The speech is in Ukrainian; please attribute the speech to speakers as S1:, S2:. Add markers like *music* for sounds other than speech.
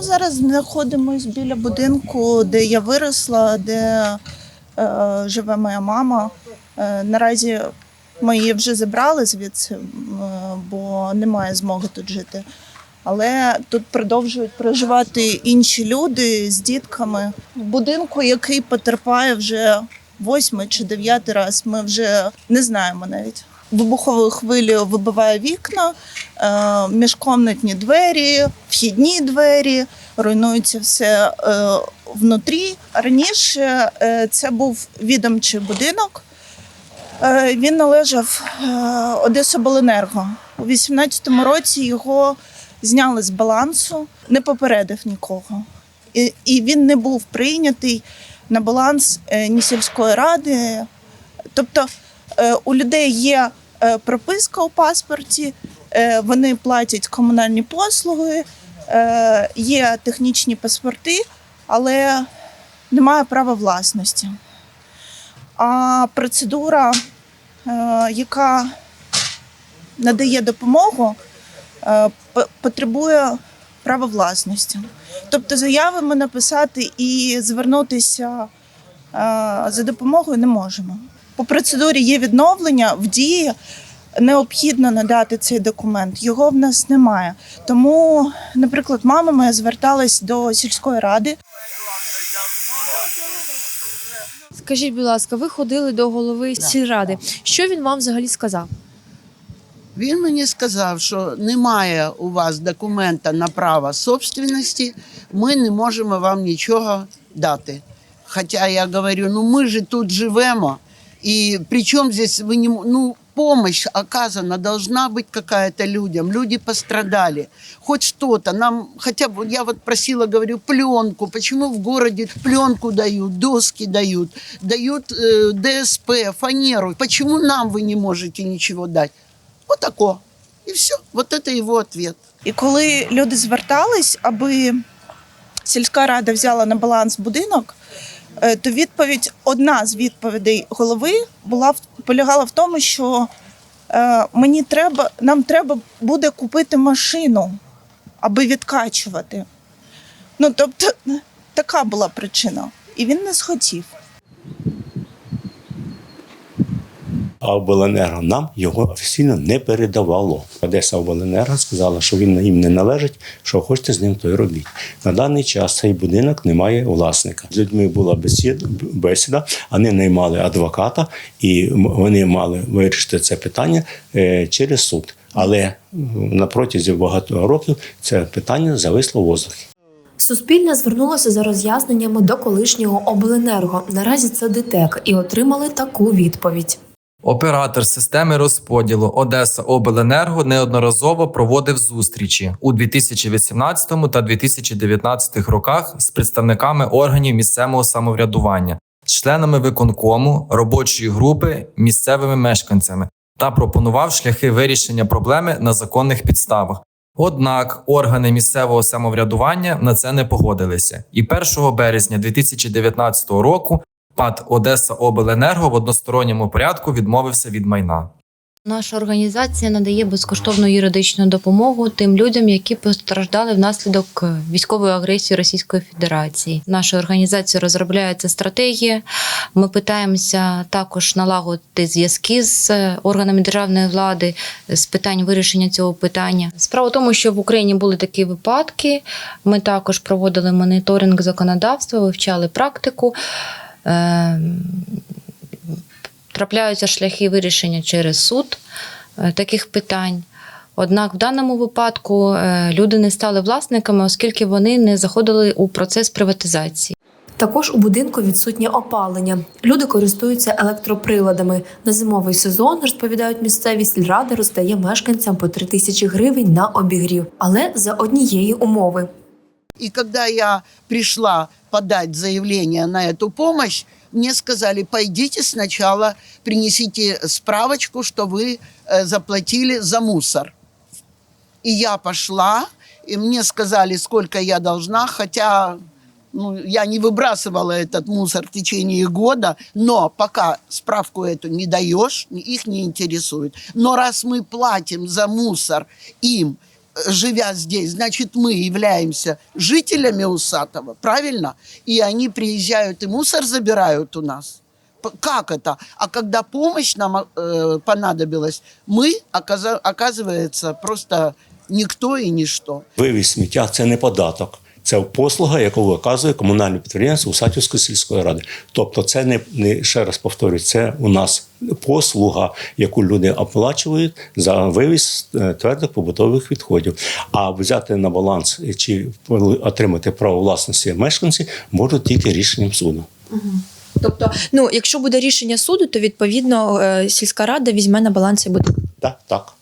S1: Ми зараз знаходимося біля будинку, де я виросла, де е, живе моя мама. Е, наразі ми її вже забрали звідси, е, бо немає змоги тут жити. Але тут продовжують проживати інші люди з дітками. В будинку, який потерпає вже восьмий чи дев'ятий раз, ми вже не знаємо навіть. Вибуховою хвилею вибиває вікна, е, міжкомнатні двері, вхідні двері, руйнується все е, внутрі. Раніше е, це був відомчий будинок. Він належав Одесобленерго. У 18-му році його зняли з балансу, не попередив нікого. І, і він не був прийнятий на баланс ні сільської ради. Тобто у людей є е, прописка у паспорті, е, вони платять комунальні послуги, е, є технічні паспорти, але немає права власності. А процедура, е, яка надає допомогу, е, потребує права власності. Тобто заяви ми написати і звернутися е, за допомогою не можемо. По процедурі є відновлення в дії. Необхідно надати цей документ. Його в нас немає. Тому, наприклад, мама моя зверталась до сільської ради.
S2: Скажіть, будь ласка, ви ходили до голови сільради. Що він вам взагалі сказав?
S3: Він мені сказав, що немає у вас документа на право собственності, ми не можемо вам нічого дати. Хоча я говорю, ну ми ж тут живемо, і при чому здесь ви не м- ну, помощь оказана должна быть какая-то людям. Люди пострадали. Хоть что-то. Нам хотя бы, я вот просила, говорю, пленку. Почему в городе пленку дают, доски дают, дают э, ДСП, фанеру? Почему нам вы не можете ничего дать? Вот тако. И все. Вот это его ответ.
S1: І коли люди звертались, аби сільська рада взяла на баланс будинок, е, то відповідь, одна з відповідей голови була полягала в тому, що е, мені треба, нам треба буде купити машину, аби відкачувати. Ну, тобто, *laughs* така була причина. І він не схотів.
S4: А обленерго нам його офіційно не передавало. Одеса обленерго сказала, що він їм не належить, що хочете з ним, то й робіть. На даний час цей будинок не має власника. З людьми була бесіда, вони наймали адвоката, і вони мали вирішити це питання е, через суд. Але на протязі багато років це питання зависло в воздухі.
S2: Суспільне звернулося за роз'ясненнями до колишнього обленерго. Наразі це ДТЕК і отримали таку відповідь.
S5: Оператор системи розподілу Одеса Обленерго неодноразово проводив зустрічі у 2018 та 2019 роках з представниками органів місцевого самоврядування, членами виконкому, робочої групи, місцевими мешканцями та пропонував шляхи вирішення проблеми на законних підставах. Однак органи місцевого самоврядування на це не погодилися, і 1 березня 2019 року ПАД Одеса Обленерго в односторонньому порядку відмовився від майна.
S6: Наша організація надає безкоштовну юридичну допомогу тим людям, які постраждали внаслідок е, військової агресії Російської Федерації. Наша організація розробляється стратегія. Ми питаємося також налагодити зв'язки з е, органами державної влади з питань вирішення цього питання. Справа в тому, що в Україні були такі випадки. Ми також проводили моніторинг законодавства, вивчали практику. Е, трапляються шляхи вирішення через суд е, таких питань. Однак в даному випадку е, люди не стали власниками, оскільки вони не заходили у процес приватизації.
S2: Також у будинку відсутнє опалення. Люди користуються електроприладами. На зимовий сезон, розповідають місцеві сільради, роздає мешканцям по 3 тисячі гривень на обігрів, але за однієї умови.
S3: И когда я пришла подать заявление на эту помощь, мне сказали, пойдите сначала принесите справочку, что вы э, заплатили за мусор. И я пошла, и мне сказали, сколько я должна, хотя ну, я не выбрасывала этот мусор в течение года, но пока справку эту не даешь, их не интересует. Но раз мы платим за мусор им, живя здесь, значит, мы являемся жителями Усатого, правильно? И они приезжают и мусор забирают у нас. П- Как это? А когда помощь нам э, понадобилась, мы, оказа- оказывается, просто никто и ничто.
S4: Вивіз сміття це не податок. Це послуга, яку виказує комунальне підприємство Усатівської сільської ради. Тобто, це не, не ще раз повторюю, це у нас послуга, яку люди оплачують за вивіз е, твердих побутових відходів. А взяти на баланс чи отримати право власності мешканці можуть тільки рішенням суду.
S7: Тобто, ну якщо буде рішення суду, то відповідно е, сільська рада візьме на баланс і буде.
S4: Так, так.